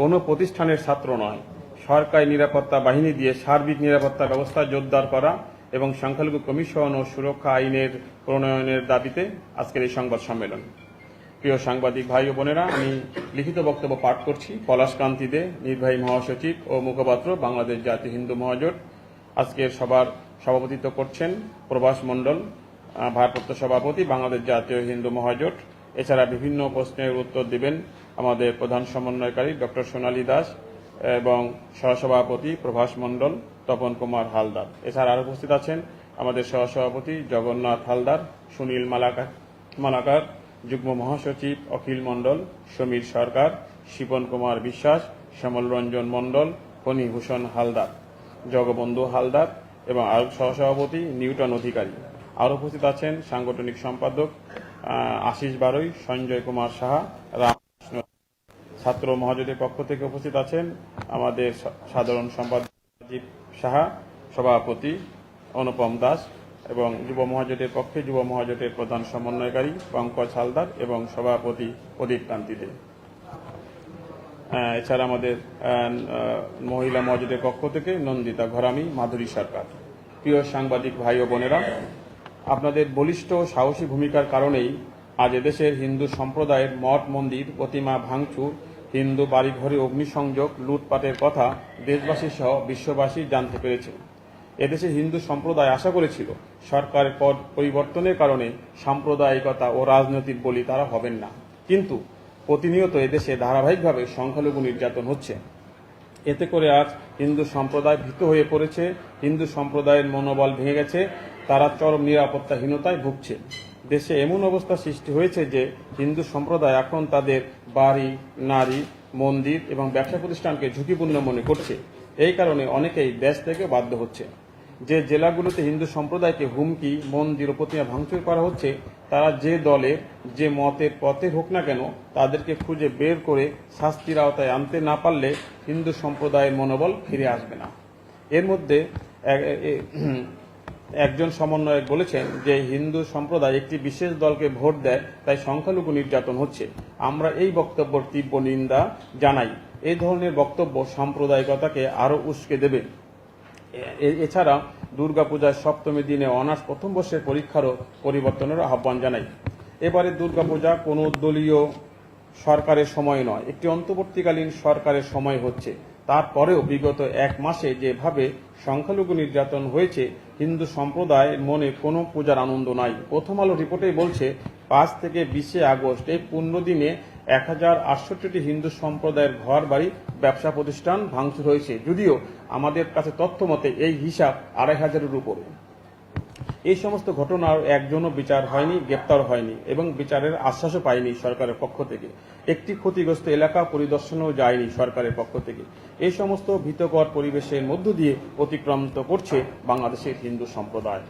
কোনো প্রতিষ্ঠানের ছাত্র নয়। সরকারি নিরাপত্তা বাহিনী দিয়ে সার্বিক নিরাপত্তা ব্যবস্থা জোরদার করা এবং সংখ্যালঘু কমিশন ও সুরক্ষা আইনের প্রণয়নের দাবিতে আজকের এই সংবাদ সম্মেলন। প্রিয় সাংবাদিক ভাই ও বোনেরা, আমি লিখিত বক্তব্য পাঠ করছি। পলাশকান্তি দে নির্বাহী মহাসচিব ও মুখপাত্র বাংলাদেশ জাতীয় হিন্দু মহাজোট আজকের সবার সভাপতিত্ব করছেন প্রভাস মণ্ডল ভারপ্রাপ্ত সভাপতি বাংলাদেশ জাতীয় হিন্দু মহাজোট। এছাড়া বিভিন্ন প্রশ্নের উত্তর দিবেন আমাদের প্রধান সমন্বয়কারী ডক্টর সোনালী দাস এবং সহসভাপতি প্রভাস মণ্ডল, তপন কুমার হালদার। এছাড়া আরও উপস্থিত আছেন আমাদের সহসভাপতি জগন্নাথ হালদার, সুনীল মালাকার মালাকার, যুগ্ম মহাসচিব অখিল মণ্ডল, সমীর সরকার, শিপন কুমার বিশ্বাস, শ্যামল রঞ্জন মণ্ডল ফণীভূষণ হালদার, জগবন্ধু হালদার এবং আরও সহসভাপতি নিউটন অধিকারী। আরও উপস্থিত আছেন সাংগঠনিক সম্পাদক আশিস বারৈ সঞ্জয় কুমার সাহা রামকৃষ্ণ ছাত্র মহাজোটের পক্ষ থেকে উপস্থিত আছেন আমাদের সাধারণ সম্পাদক সাহা, সভাপতি অনুপম দাস এবং যুব মহাজোটের পক্ষে যুব মহাজোটের প্রধান সমন্বয়কারী পঙ্কজ হালদার এবং সভাপতি প্রদীপ কান্তি দে এছাড়া আমাদের মহিলা মহাজোটের পক্ষ থেকে নন্দিতা ঘরামি, মাধুরী সরকার। প্রিয় সাংবাদিক ভাই ও বোনেরা, আপনাদের বলিষ্ঠ সাহসী ভূমিকার কারণেই আজ এদেশের হিন্দু সম্প্রদায়ের মঠ মন্দির প্রতিমা ভাঙচুর হিন্দু বাড়িঘরে অগ্নিসংযোগ, লুটপাটের কথা দেশবাসী সহ বিশ্ববাসী জানতে পেরেছে। এদেশে হিন্দু সম্প্রদায় আশা করেছিল সরকারের পদ পরিবর্তনের কারণে সাম্প্রদায়িকতা ও রাজনৈতিক বলি তারা হবেন না। কিন্তু প্রতিনিয়ত এদেশে ধারাবাহিকভাবে সংখ্যালঘু নির্যাতন হচ্ছে। এতে করে আজ হিন্দু সম্প্রদায় ভীত হয়ে পড়েছে, হিন্দু সম্প্রদায়ের মনোবল ভেঙে গেছে, তারা চরম নিরাপত্তাহীনতায় ভুগছে। দেশে এমন অবস্থা সৃষ্টি হয়েছে যে হিন্দু সম্প্রদায় এখন তাদের বাড়ি, নারী, মন্দির এবং ব্যবসা প্রতিষ্ঠানকে ঝুঁকিপূর্ণ মনে করছে। এই কারণে অনেকেই দেশ থেকে বাধ্য হচ্ছে। যে জেলাগুলোতে হিন্দু সম্প্রদায়কে হুমকি, মন্দির ও প্রতিমা ভাঙচুর করা হচ্ছে, তারা যে দলের যে মতের পথে হোক না কেন তাদেরকে খুঁজে বের করে শাস্তির আওতায় আনতে না পারলে হিন্দু সম্প্রদায়ের মনোবল ফিরে আসবে না। এর মধ্যে একজন সমন্বয়ক বলেছেন যে হিন্দু সম্প্রদায় একটি বিশেষ দলকে ভোট দেয়, তাই সংখ্যালঘু নির্যাতন হচ্ছে। আমরা এই বক্তব্যর তীব্র নিন্দা জানাই। এই ধরনের বক্তব্য সাম্প্রদায়িকতাকে আরও উস্কে দেবে। এছাড়া দুর্গাপূজার সপ্তমী দিনে অনার্স প্রথম বর্ষের পরীক্ষারও পরিবর্তনের আহ্বান জানাই। এবারে দুর্গাপূজা কোনো দলীয় সরকারের সময় নয়, একটি অন্তর্বর্তীকালীন সরকারের সময় হচ্ছে। তারপরেও বিগত এক মাসে যেভাবে সংখ্যালঘু নির্যাতন হয়েছে, হিন্দু সম্প্রদায়ের মনে কোনো পূজার আনন্দ নাই। প্রথম আলো রিপোর্টে বলছে, পাঁচ থেকে বিশে আগস্ট এই পূর্ণ দিনে এক হাজার আটষট্টিটি হিন্দু সম্প্রদায়ের ঘর বাড়ি ব্যবসা প্রতিষ্ঠান ভাঙচুর হয়েছে। যদিও আমাদের কাছে তথ্য মতে এই হিসাব আড়াই হাজারের উপরে। এই সমস্ত ঘটনার একজনও বিচার হয়নি, গ্রেপ্তার হয়নি এবং বিচারের আশ্বাসও পায়নি সরকারের পক্ষ থেকে। একটি ক্ষতিগ্রস্ত এলাকা পরিদর্শনেও যায়নি সরকারের পক্ষ থেকে। এই সমস্ত ভীতকর পরিবেশের মধ্য দিয়ে অতিক্রান্ত করছে বাংলাদেশের হিন্দু সম্প্রদায়।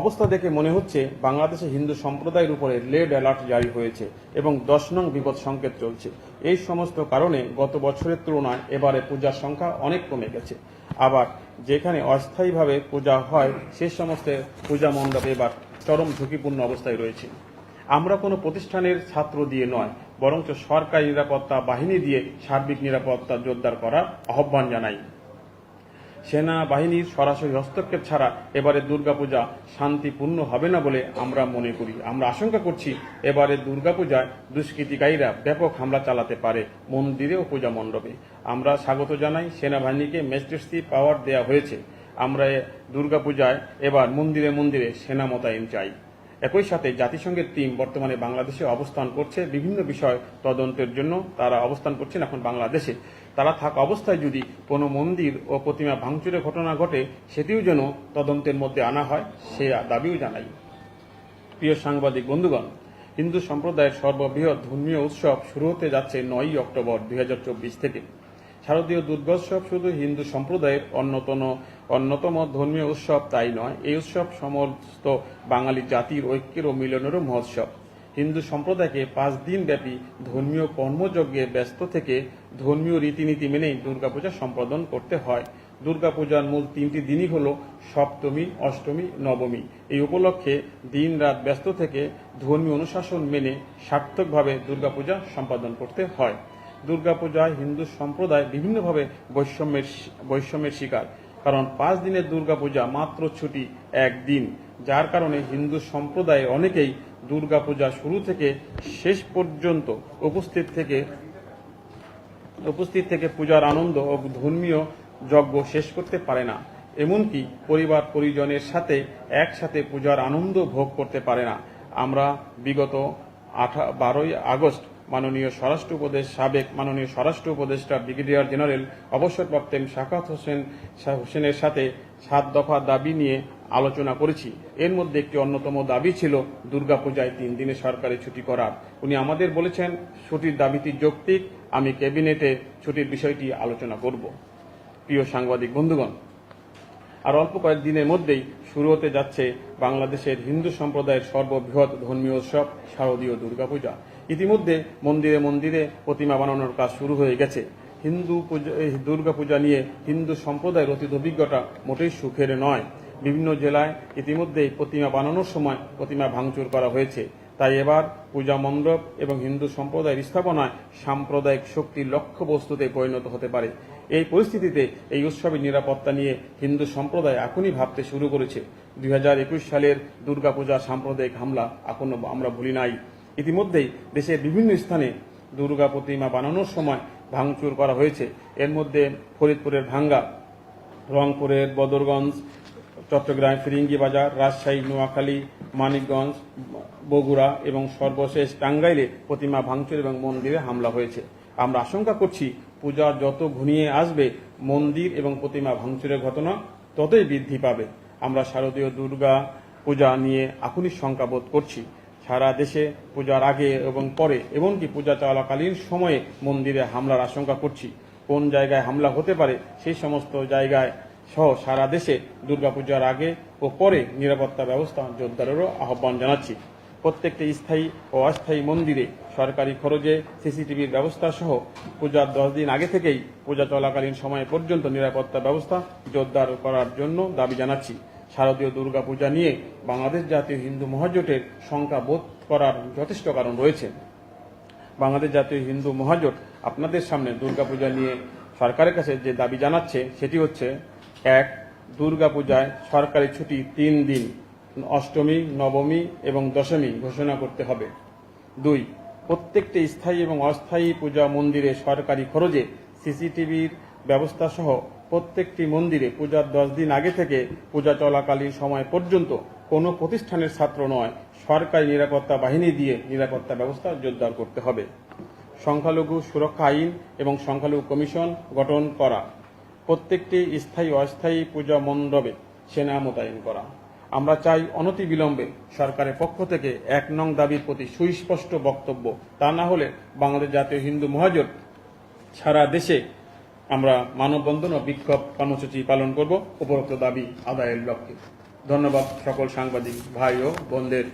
অবস্থা দেখে মনে হচ্ছে বাংলাদেশে হিন্দু সম্প্রদায়ের উপরে লেড অ্যালার্ট জারি হয়েছে এবং দশ নং বিপদ সংকেত চলছে। এই সমস্ত কারণে গত বছরের তুলনায় এবারে পূজার সংখ্যা অনেক কমে গেছে। আবার যেখানে অস্থায়ীভাবে পূজা হয়, সে সমস্ত পূজা মণ্ডপ এবার চরম ঝুঁকিপূর্ণ অবস্থায় রয়েছে। আমরা কোনো প্রতিষ্ঠানের ছাত্র দিয়ে নয়, বরঞ্চ সরকারি নিরাপত্তা বাহিনী দিয়ে সার্বিক নিরাপত্তা জোরদার করার আহ্বান জানাই। সেনা বাহিনীর সরাসরি হস্তক্ষেপ ছাড়া এবারে দুর্গাপূজা শান্তিপূর্ণ হবে না বলে আমরা মনে করি। আমরা আশঙ্কা করছি এবারে দুর্গাপূজায় দুষ্কৃতিকারীরা ব্যাপক হামলা চালাতে পারে মন্দিরে ও পূজা মণ্ডপে। আমরা স্বাগত জানাই সেনাবাহিনীকে ম্যাজিস্ট্রেসি পাওয়ার দেওয়া হয়েছে। আমরা দুর্গাপূজায় এবার মন্দিরে মন্দিরে সেনা মোতায়েন চাই। একই সাথে জাতিসংঘের টিম বর্তমানে বাংলাদেশে অবস্থান করছে। বিভিন্ন বিষয় তদন্তের জন্য তারা অবস্থান করছেন এখন বাংলাদেশে। তারা থাকা অবস্থায় যদি কোনো মন্দির ও প্রতিমা ভাঙচুরের ঘটনা ঘটে, সেটিও যেন তদন্তের মধ্যে আনা হয়, সে দাবিও জানাই। প্রিয় সাংবাদিক বন্ধুগণ, হিন্দু সম্প্রদায়ের সর্ববৃহৎ ধর্মীয় উৎসব শুরু হতে যাচ্ছে নয়ই অক্টোবর দু হাজার চব্বিশ থেকে। শারদীয় দুর্গোৎসব শুধু হিন্দু সম্প্রদায়ের অন্যতম অন্যতম ধর্মীয় উৎসব তাই নয়, এই উৎসব সমস্ত বাঙালি জাতির ঐক্যের ও মিলনেরও মহোৎসব। হিন্দু সম্প্রদায়কে পাঁচ দিন ব্যাপী ধর্মীয় কর্মযজ্ঞে ব্যস্ত থেকে ধর্মীয় রীতিনীতি মেনেই দুর্গাপূজা সম্পাদন করতে হয়। দুর্গাপূজার মূল তিনটি দিনই হল সপ্তমী, অষ্টমী, নবমী। এই উপলক্ষে দিন রাত ব্যস্ত থেকে ধর্মীয় অনুশাসন মেনে সার্থকভাবে দুর্গাপূজা সম্পাদন করতে হয়। দুর্গাপূজায় হিন্দু সম্প্রদায় বিভিন্নভাবে বৈষম্যের বৈষম্যের শিকার। কারণ পাঁচ দিনের দুর্গাপূজা মাত্র ছুটি একদিন যার কারণে হিন্দু সম্প্রদায়ে অনেকেই দুর্গাপূজা শুরু থেকে শেষ পর্যন্ত উপস্থিত থেকে উপস্থিত থেকে পূজার আনন্দ ও ধর্মীয় যজ্ঞ শেষ করতে পারে না। এমনকি পরিবার পরিজনের সাথে একসাথে পূজার আনন্দ ভোগ করতে পারে না। আমরা বিগত আঠা বারোই আগস্ট মাননীয় স্বরাষ্ট্র উপদেশ, সাবেক মাননীয় স্বরাষ্ট্র উপদেষ্টা, ব্রিগেডিয়ার জেনারেল অবসরপ্রাপ্ত শাকাত হোসেন হোসেনের সাথে সাত দফা দাবি নিয়ে আলোচনা করেছি। এর মধ্যে একটি অন্যতম দাবি ছিল, দুর্গাপূজায় তিন দিনে সরকারি ছুটি করার উনি আমাদের বলেছেন, ছুটির দাবিটি যৌক্তিক, আমি ক্যাবিনেটে ছুটির বিষয়টি আলোচনা করব। প্রিয় সাংবাদিক বন্ধুগণ, আর অল্প কয়েক দিনের মধ্যেই শুরু হতে যাচ্ছে বাংলাদেশের হিন্দু সম্প্রদায়ের সর্ববৃহৎ ধর্মীয় উৎসব, শারদীয় দুর্গাপূজা। ইতিমধ্যে মন্দিরে মন্দিরে প্রতিমা বানানোর কাজ শুরু হয়ে গেছে। হিন্দু পূজা দুর্গাপূজা নিয়ে হিন্দু সম্প্রদায়ের অতীত অভিজ্ঞতা মোটেই সুখের নয়। বিভিন্ন জেলায় ইতিমধ্যেই প্রতিমা বানানোর সময় প্রতিমা ভাঙচুর করা হয়েছে। তাই এবার পূজা মণ্ডপ এবং হিন্দু সম্প্রদায়ের স্থাপনায় সাম্প্রদায়িক শক্তির লক্ষ্য বস্তুতে পরিণত হতে পারে। এই পরিস্থিতিতে এই উৎসবের নিরাপত্তা নিয়ে হিন্দু সম্প্রদায় এখনই ভাবতে শুরু করেছে। দুই হাজার একুশ সালের দুর্গাপূজা সাম্প্রদায়িক হামলা এখনও আমরা ভুলি নাই। ইতিমধ্যেই দেশের বিভিন্ন স্থানে দুর্গা প্রতিমা বানানোর সময় ভাঙচুর করা হয়েছে। এর মধ্যে ফরিদপুরের ভাঙ্গা, রংপুরের বদরগঞ্জ চট্টগ্রাম ফিরিঙ্গি বাজার, রাজশাহী, নোয়াখালী, মানিকগঞ্জ, বগুড়া এবং সর্বশেষ টাঙ্গাইলে প্রতিমা ভাঙচুর এবং মন্দিরে হামলা হয়েছে। আমরা আশঙ্কা করছি পূজা যত ঘনিয়ে আসবে, মন্দির এবং প্রতিমা ভাঙচুরের ঘটনা ততই বৃদ্ধি পাবে। আমরা শারদীয় দুর্গা পূজা নিয়ে এখনই শঙ্কা বোধ করছি। সারা দেশে পূজার আগে এবং পরে, এমনকি পূজা চলাকালীন সময়ে মন্দিরে হামলার আশঙ্কা করছি। কোন জায়গায় হামলা হতে পারে, সেই সমস্ত জায়গায় সহ সারা দেশে দুর্গাপূজার আগে ও পরে নিরাপত্তা ব্যবস্থা জোরদারেরও আহ্বান জানাচ্ছি। প্রত্যেকটি স্থায়ী ও অস্থায়ী মন্দিরে সরকারি খরচে সিসিটিভির ব্যবস্থা সহ পূজার দশ দিন আগে থেকেই পূজা চলাকালীন সময় পর্যন্ত নিরাপত্তা ব্যবস্থা জোরদার করার জন্য দাবি জানাচ্ছি। শারদীয় দুর্গাপূজা নিয়ে বাংলাদেশ জাতীয় হিন্দু মহাজোটের শঙ্কা বোধ করার যথেষ্ট কারণ রয়েছে। বাংলাদেশ জাতীয় হিন্দু মহাজোট আপনাদের সামনে দুর্গাপূজা নিয়ে সরকারের কাছে যে দাবি জানাচ্ছে, সেটি হচ্ছে এক, দুর্গাপূজায় সরকারি ছুটি তিন দিন, অষ্টমী, নবমী এবং দশমী ঘোষণা করতে হবে। দুই, প্রত্যেকটি স্থায়ী এবং অস্থায়ী পূজা মন্দিরে সরকারি খরচে সিসিটিভির ব্যবস্থা সহ প্রত্যেকটি মন্দিরে পূজার দশ দিন আগে থেকে পূজা চলাকালীন সময় পর্যন্ত কোনো প্রতিষ্ঠানের ছাত্র নয়, সরকারি নিরাপত্তা বাহিনী দিয়ে নিরাপত্তা ব্যবস্থা জোরদার করতে হবে। সংখ্যালঘু সুরক্ষা আইন এবং সংখ্যালঘু কমিশন গঠন করা। প্রত্যেকটি স্থায়ী অস্থায়ী পূজা মণ্ডপে সেনা মোতায়েন করা। আমরা চাই অনতিবিলম্বে সরকারের পক্ষ থেকে এক নং দাবির প্রতি সুস্পষ্ট বক্তব্য। তা না হলে বাংলাদেশ জাতীয় হিন্দু মহাজোট সারা দেশে আমরা মানববন্ধন ও বিক্ষোভ কর্মসূচি পালন করব। উপরোক্ত দাবি আদায়ের লক্ষ্যে। ধন্যবাদ সকল সাংবাদিক ভাই ও বোনদের।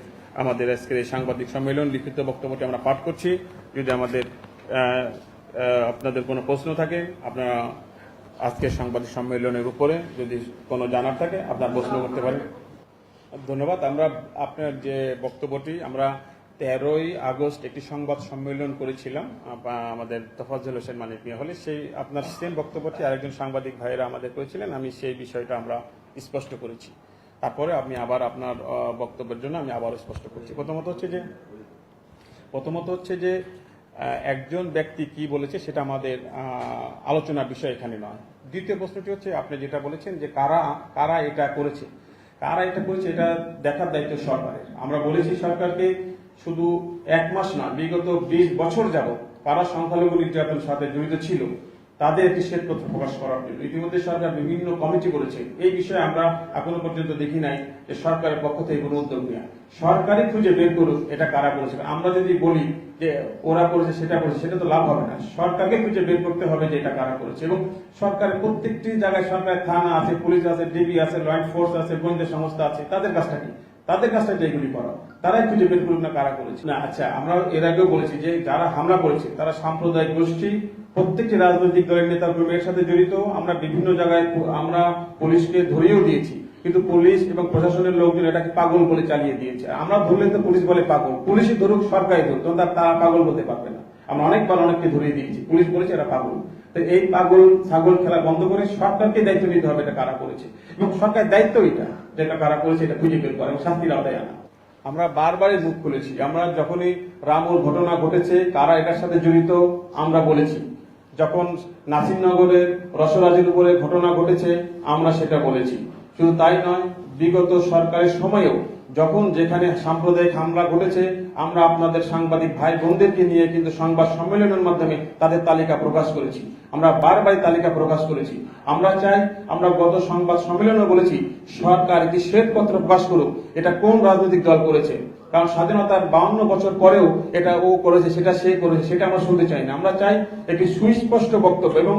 আমাদের আজকের এই সাংবাদিক সম্মেলন লিখিত বক্তব্যটি আমরা পাঠ করছি। যদি আমাদের আপনাদের কোনো প্রশ্ন থাকে, আপনারা আজকের সাংবাদিক সম্মেলনের উপরে যদি কোনো জানার থাকে, আপনার প্রশ্ন করতে পারেন। ধন্যবাদ। আমরা আপনার যে বক্তব্যটি, আমরা তেরোই আগস্ট একটি সংবাদ সম্মেলন করেছিলাম আমাদের তফাজ্জল হোসেন মানিক মিয়া হলে। সেই আপনার সেম বক্তব্যটি আরেকজন সাংবাদিক ভাইয়েরা আমাদের করেছিলেন, আমি সেই বিষয়টা আমরা স্পষ্ট করেছি। তারপরে আমি আবার আপনার বক্তব্যের জন্য আমি আবার স্পষ্ট করছি। প্রথমত হচ্ছে যে, প্রথমত হচ্ছে যে একজন ব্যক্তি কি বলেছে সেটা আমাদের আলোচনার বিষয় এখানে নয়। দ্বিতীয় প্রশ্নটি হচ্ছে, আপনি যেটা বলেছেন যে কারা কারা এটা করেছে। কারা এটা করেছে এটা দেখার দায়িত্ব সরকারের। আমরা বলেছি সরকারকে শুধু এক মাস না, বিগত বিশ বছর যাব কারা সংখ্যালঘু নির্যাতন সাথে জড়িত ছিল তাদের একটি শ্বেতপত্র প্রকাশ করার জন্য। ইতিমধ্যে সরকার বিভিন্ন কমিটি করেছে এই বিষয়ে আমরা এখনও পর্যন্ত দেখি নাই যে সরকারের পক্ষ থেকে কোনো উদ্যোগ নেওয়া সরকারই খুঁজে বের করুক, এটা কারা করেছে? আমরা যদি বলি যে ওরা করেছে, সেটা করেছে, সেটা তো লাভ হবে না। সরকারকে খুঁজে বের করতে হবে যে এটা কারা করেছে। এবং সরকারের প্রত্যেকটি জায়গায় সরকারের থানা আছে, পুলিশ আছে, ডিবি আছে ল ফোর্স আছে, গোয়েন্দা সংস্থা আছে। তাদের কাজটা কি? তাদের কাজটা যেগুলি করা। তারাই খুঁজে বের করুক না কারা করেছে। না আচ্ছা আমরা এর আগেও বলেছি যে যারা হামলা করেছে, তারা সাম্প্রদায়িক গোষ্ঠী প্রত্যেকটি রাজনৈতিক দলের নেতা কর্মীর সাথে জড়িত। আমরা বিভিন্ন জায়গায় আমরা পুলিশকে ধরিয়েও দিয়েছি। কিন্তু পুলিশ এবং প্রশাসনের লোকজন এটাকে পাগল বলে চালিয়ে দিয়েছে। আমরা ধরলে তো পুলিশ বলে পাগল। পুলিশই ধরুক, সরকারই ধরুক, তখন তার- পাগল বলতে পারবে না। আমরা অনেকবার অনেককে ধরিয়ে দিয়েছি। পুলিশ বলেছে এরা পাগল। তো এই পাগল, ছাগল খেলা বন্ধ করে সরকারকে দায়িত্ব নিতে হবে, এটা কারা করেছে? এবং সরকারের দায়িত্ব এটা যেটা কারা করেছে, এটা খুঁজে বের করা এবং শাস্তির আওতায় আনা। আমরা বারবারই মুখ খুলেছি আমরা যখনই রামুর ঘটনা ঘটেছে, কারা এটার সাথে জড়িত, আমরা বলেছি। যখন নাসিরনগরের রসরাজের উপরে ঘটনা ঘটেছে, আমরা সেটা বলেছি। শুধু তাই নয়, বিগত সরকারের সময়েও যখন যেখানে সাম্প্রদায়িক হামলা ঘটেছে, আমরা আপনাদের সাংবাদিক ভাই বোনদেরকে নিয়ে কিন্তু সংবাদ সম্মেলনের মাধ্যমে তাদের তালিকা প্রকাশ করেছি। আমরা বারবার তালিকা প্রকাশ করেছি। আমরা চাই, আমরা গত সংবাদ সম্মেলনে বলেছি, সরকার একটি শ্বেতপত্র প্রকাশ করুক। এটা কোন রাজনৈতিক দল করেছে? কারণ স্বাধীনতার বাউন্ন বছর পরেও এটা ও করেছে, সেটা সে করেছে, সেটা আমরা শুনতে চাই না। আমরা চাই একটি সুস্পষ্ট বক্তব্য এবং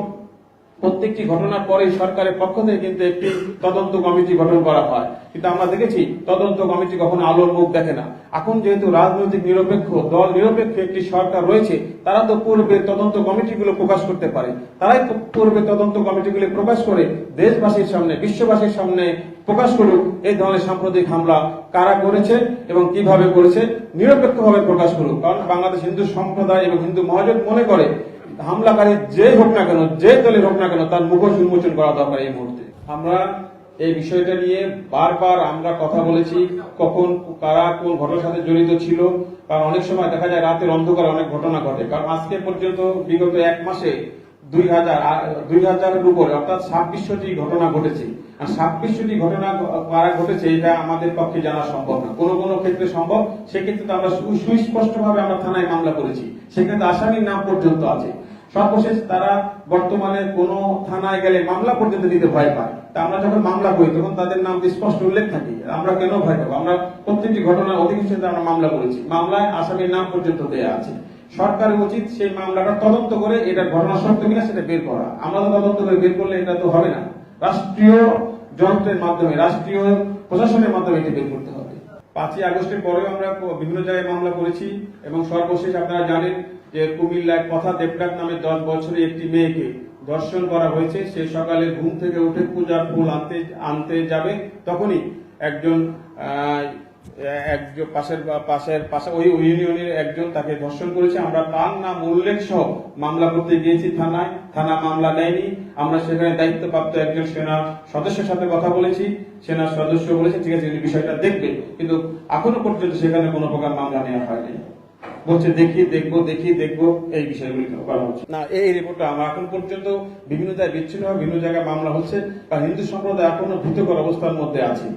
প্রত্যেকটি ঘটনার পরেই সরকারের পক্ষ থেকে কিন্তু একটি তদন্ত কমিটি গঠন করা হয়। কিন্তু আমরা দেখেছি, তদন্ত কমিটি কখনো আলোর মুখ দেখে না। এখন যেহেতু রাজনৈতিক নিরপেক্ষ দল, নিরপেক্ষ একটি সরকার রয়েছে, তারা তো পূর্বে তদন্ত কমিটিগুলো প্রকাশ করতে পারে। তারাই পূর্বে তদন্ত কমিটিগুলো প্রকাশ করে দেশবাসীর সামনে, বিশ্ববাসীর সামনে প্রকাশ করুক, এই ধরনের সাম্প্রতিক হামলা কারা করেছে এবং কীভাবে করেছে, নিরপেক্ষভাবে প্রকাশ করুক। কারণ বাংলাদেশ হিন্দু সম্প্রদায় এবং হিন্দু মহাজোট মনে করে হামলাকারী যে হোক না কেন, যে দলের হোক না কেন তার মুখোশ উন্মোচন করা দরকার এই মুহূর্তে। আমরা এই বিষয়টা নিয়ে বারবার আমরা কথা বলেছি, কখন কারা কোন ঘটনার সাথে জড়িত ছিল, কারণ অনেক সময় দেখা যায় রাতের অন্ধকারে অনেক ঘটনা ঘটে। কারণ আজকে পর্যন্ত বিগত এক মাসে দুই হাজার দুই হাজারের উপরে, অর্থাৎ ছাব্বিশটি ঘটনা ঘটেছে। আর ছাব্বিশটি ঘটনা কারা ঘটেছে, এটা আমাদের পক্ষে জানা সম্ভব না। কোনো কোনো ক্ষেত্রে সম্ভব, সেক্ষেত্রে তো আমরা সুস্পষ্টভাবে আমরা থানায় মামলা করেছি। সেক্ষেত্রে আসামির নাম পর্যন্ত আছে। সর্বশেষ তারা বর্তমানে কোন থানায় গেলে মামলা পর্যন্ত দিতে ভয় পায়। তা আমরা যখন মামলা করি, তখন তাদের নাম স্পষ্ট উল্লেখ থাকে। আমরা কেন ভয় পাবো? আমরা প্রত্যেকটি ঘটনার অধিকাংশ আমরা মামলা করেছি। মামলায় আসামির নাম পর্যন্ত দেয়া আছে। সরকারের উচিত সেই মামলাটা তদন্ত করে এটা ঘটনা সত্য কিনা সেটা বের করা। আমরা তো তদন্ত করে বের করলে এটা তো হবে না। রাষ্ট্রীয় যন্ত্রের মাধ্যমে, রাষ্ট্রীয় প্রশাসনের মাধ্যমে এটি বের করতে হবে। পাঁচই আগস্টের পরেও আমরা বিভিন্ন জায়গায় মামলা করেছি এবং সর্বশেষ আপনারা জানেন যে কুমিল্লায় কথা দেবরাত নামে দশ বছরে একটি মেয়েকে ধর্ষণ করা হয়েছে, সে সকালে ঘুম থেকে উঠে পূজার ফুল আনতে আনতে যাবে। তখনই একজন একজন পাশের পাশের, পাশে ওই ইউনিয়নের একজন তাকে ধর্ষণ করেছে। আমরা তার নাম উল্লেখ সহ মামলা করতে গিয়েছি থানায়। থানা মামলা নেয়নি। আমরা সেখানে দায়িত্বপ্রাপ্ত একজন সেনা সদস্যের সাথে কথা বলেছি। সেনা সদস্য বলেছে, ঠিক আছে বিষয়টা দেখবে। কিন্তু এখনও পর্যন্ত সেখানে কোনো প্রকার মামলা নেওয়া হয়নি। বলছে, দেখি, দেখব দেখি, দেখব। এই বিষয়গুলি করা হচ্ছে? না, এই রিপোর্টটা আমরা এখন পর্যন্ত বিভিন্ন জায়গায় বিচ্ছিন্ন, বিভিন্ন জায়গায় মামলা হচ্ছে। কারণ হিন্দু সম্প্রদায় এখনও ভীতকর অবস্থার মধ্যে আছে,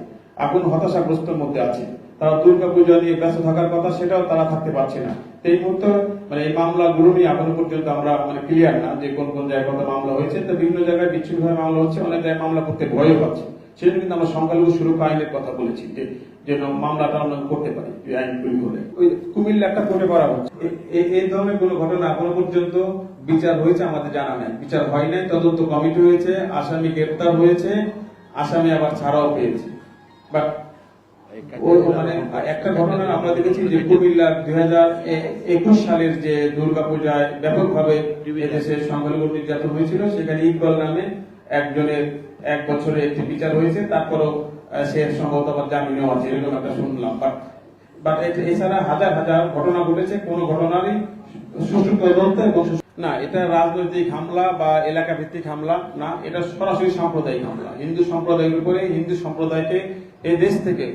এখন হতাশাগ্রস্তের মধ্যে আছে। তারা দুর্গা পূজা নিয়ে ব্যস্ত থাকার কথা, সেটাও তারা থাকতে পারছে না। এই মুহূর্তে মানে এই মামলাগুলো নিয়ে এখনও পর্যন্ত আমরা মানে ক্লিয়ার না যে কোন কোন জায়গায় কত মামলা হয়েছে। তো বিভিন্ন জায়গায় বিচ্ছিন্নভাবে মামলা হচ্ছে, অনেক জায়গায় মামলা করতে ভয়ও পাচ্ছে। সেজন্য কিন্তু আমরা সংখ্যালঘু সুরক্ষা আইনের কথা বলেছি যে যেন মামলাটা আমরা করতে পারি, এই আইন প্রয়োগ হলে ওই কুমিল্লা একটা কোর্টে করা হচ্ছে। এই ধরনের কোনো ঘটনা এখনও পর্যন্ত বিচার হয়েছে আমাদের জানা নাই। বিচার হয় নাই, তদন্ত কমিটি হয়েছে, আসামি গ্রেপ্তার হয়েছে, আসামি আবার ছাড়াও পেয়েছে। বাট মানে একটা ঘটনা আমরা দেখেছি যে কুমিল্লার দুই হাজার একুশ সালের যে দুর্গাপূজায় ব্যাপকভাবে এদেশে সংখ্যালঘু নির্যাতন হয়েছিল, সেখানে ইকবাল নামে একজনের এক বছরে একটি বিচার হয়েছে। তারপরও সে সম্ভবত আবার আছে এরকম একটা শুনলাম। বাট এছাড়া হাজার হাজার ঘটনা ঘটেছে, কোন ঘটনারই সুষ্ঠু তদন্ত না, এটা রাজনৈতিক হামলা বা এলাকা ভিত্তিক হামলা না, এটা সরাসরি সাম্প্রদায়িক হামলা। হিন্দু সম্প্রদায়ের উপরে, হিন্দু সম্প্রদায়কে এই দেশ থেকে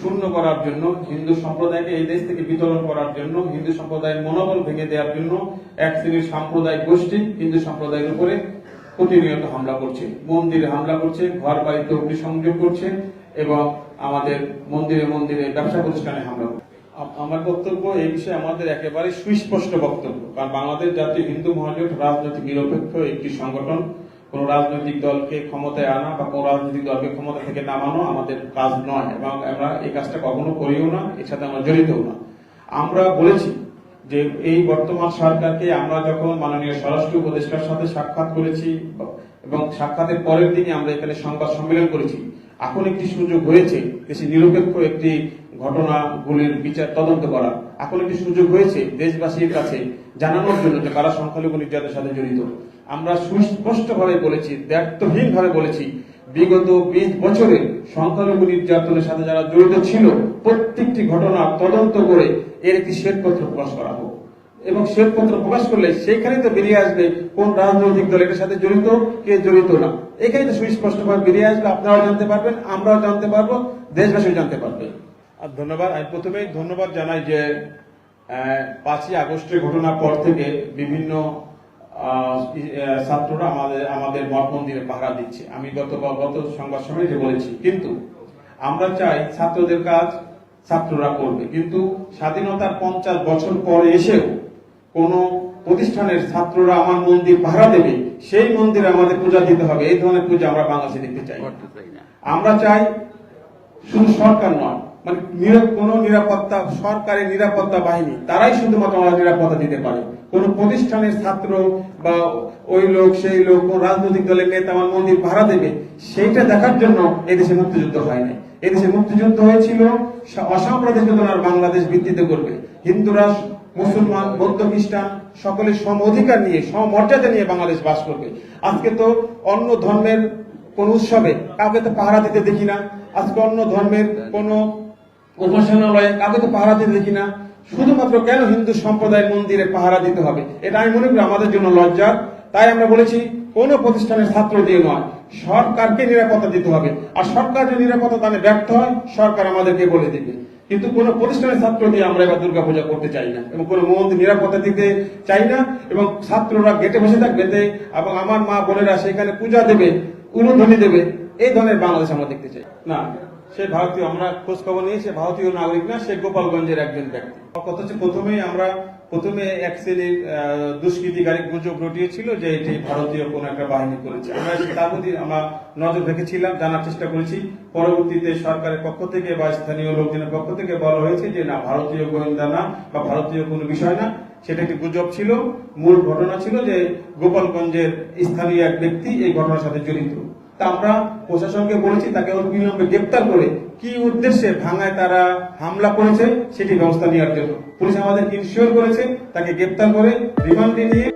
শূন্য করার জন্য, হিন্দু সম্প্রদায়কে এই দেশ থেকে বিতরণ করার জন্য, হিন্দু সম্প্রদায়ের মনোবল ভেঙে দেওয়ার জন্য এক শ্রেণির সাম্প্রদায়িক গোষ্ঠী হিন্দু সম্প্রদায়ের উপরে প্রতিনিয়ত হামলা করছে। মন্দিরে হামলা করছে, ঘর বাড়িতে অগ্নিসংযোগ করছে এবং আমাদের মন্দিরে মন্দিরে ব্যবসা প্রতিষ্ঠানে হামলা। আমার বক্তব্য এই বিষয়ে আমাদের একেবারে সুস্পষ্ট বক্তব্য। কারণ বাংলাদেশ জাতীয় হিন্দু মহাজোট রাজনৈতিক নিরপেক্ষ একটি সংগঠন। কোন রাজনৈতিক দলকে ক্ষমতায় আনা বা কোন রাজনৈতিক দলকে ক্ষমতা থেকে নামানো আমাদের কাজ নয় এবং আমরা এই কাজটা কখনো করিও না, এর সাথে আমরা জড়িতও না। আমরা বলেছি যে এই বর্তমান সরকারকে আমরা যখন মাননীয় স্বরাষ্ট্র উপদেষ্টার সাথে সাক্ষাৎ করেছি এবং সাক্ষাতের পরের দিনই আমরা এখানে সংবাদ সম্মেলন করেছি এখন একটি সুযোগ হয়েছে দেশে নিরপেক্ষ একটি ঘটনাগুলির বিচার তদন্ত করা। এখন একটি সুযোগ হয়েছে দেশবাসীর কাছে জানানোর জন্য যে কারা সংখ্যালঘু নির্যাতনের সাথে জড়িত। আমরা সুস্পষ্টভাবে বলেছি দায়িত্বহীন ভাবে বলেছি, বিগত বিশ বছরে সংখ্যালঘু নির্যাতনের সাথে যারা জড়িত ছিল, প্রত্যেকটি ঘটনা তদন্ত করে এর একটি শ্বেতপত্র প্রকাশ করা হোক। এবং শ্বেতপত্র প্রকাশ করলে সেইখানে তো বেরিয়ে আসবে কোন রাজনৈতিক দল এটার সাথে জড়িত, কে জড়িত না। এখানে তো সুস্পষ্টভাবে বেরিয়ে আসবে, আপনারাও জানতে পারবেন, আমরাও জানতে পারব, দেশবাসীও জানতে পারবে। আর ধন্যবাদ আমি প্রথমেই ধন্যবাদ জানাই যে পাঁচই আগস্টের ঘটনার পর থেকে বিভিন্ন ছাত্ররা আমাদের আমাদের মঠ মন্দিরে পাহারা দিচ্ছে। আমি গত গত সংবাদ সম্মেলনে বলেছি, কিন্তু আমরা চাই ছাত্রদের কাজ ছাত্ররা করবে। কিন্তু স্বাধীনতার পঞ্চাশ বছর পরে এসেও কোন প্রতিষ্ঠানের ছাত্ররা আমার মন্দির পাহারা দেবে সেই মন্দিরে আমাদের পূজা দিতে হবে। এই ধরনের পূজা আমরা বাংলাদেশে দেখতে চাই। আমরা চাই শুধু সরকার নয় মানে কোনো নিরাপত্তা সরকারের নিরাপত্তা বাহিনী তারাই শুধুমাত্র আমাদের নিরাপত্তা দিতে পারে। কোন প্রতিষ্ঠানের ছাত্র বা ওই লোক সেই লোক কোন রাজনৈতিক দলের নেতা আমার মন্দির ভাড়া দেবে সেইটা দেখার জন্য এদেশে মুক্তিযুদ্ধ হয় নাই। এদেশে মুক্তিযুদ্ধ হয়েছিল অসাম্প্রদায়িক বাংলাদেশ ভিত্তিতে করবে। হিন্দুরা মুসলমান বৌদ্ধ খ্রিস্টান সকলের সম অধিকার নিয়ে, সমমর্যাদা নিয়ে বাংলাদেশ বাস করবে। আজকে তো অন্য ধর্মের কোন উৎসবে কাউকে তো পাহারা দিতে দেখি না। আজকে অন্য ধর্মের কোন উপাসনালয়ে কাউকে তো পাহারা দিতে দেখি না। শুধুমাত্র কেন হিন্দু সম্প্রদায়ের মন্দিরে পাহারা দিতে হবে? এটা আমি মনে করি আমাদের জন্য লজ্জা তাই আমরা বলেছি, কোন প্রতিষ্ঠানের ছাত্র দিয়ে নয়, সরকারকে নিরাপত্তা দিতে হবে। আর সরকার যদি নিরাপত্তা দানে ব্যর্থ হয়, সরকার আমাদেরকে বলে দিবে। কিন্তু কোন প্রতিষ্ঠানের ছাত্র দিয়ে আমরা এবার দুর্গাপূজা করতে চাই না এবং কোনো মন্দির নিরাপত্তা দিতে চাই না এবং ছাত্ররা গেটে বসে থাকবে এবং আমার মা বোনেরা সেখানে পূজা দেবে উলুধ্বনি দেবে, এই ধরনের বাংলাদেশ আমরা দেখতে চাই। না, সে ভারতীয়, আমরা খোঁজ খবর নিয়ে সে ভারতীয় নাগরিক না, সে গোপালগঞ্জের একজন ব্যক্তি। কথা হচ্ছে প্রথমেই আমরা প্রথমে এক শ্রেণির দুষ্কৃতিকারী গুজব রটিয়েছিল যে এটি ভারতীয় কোন একটা বাহিনী করেছে। আমরা তার প্রতি আমরা নজর রেখেছিলাম, জানার চেষ্টা করেছি। পরবর্তীতে সরকারের পক্ষ থেকে বা স্থানীয় লোকজনের পক্ষ থেকে বলা হয়েছে যে, না, ভারতীয় গোয়েন্দা না বা ভারতীয় কোনো বিষয় না। সেটা একটি গুজব ছিল। মূল ঘটনা ছিল যে, গোপালগঞ্জের স্থানীয় এক ব্যক্তি এই ঘটনার সাথে জড়িত। তা আমরা প্রশাসনকে বলেছি, তাকে অবিলম্বে গ্রেপ্তার করে কি উদ্দেশ্যে ভাঙায় তারা হামলা করেছে সেটি ব্যবস্থা নেওয়ার জন্য। পুলিশ আমাদেরকে ইনশিওর করেছে, তাকে গ্রেপ্তার করে রিমান্ডে নিয়ে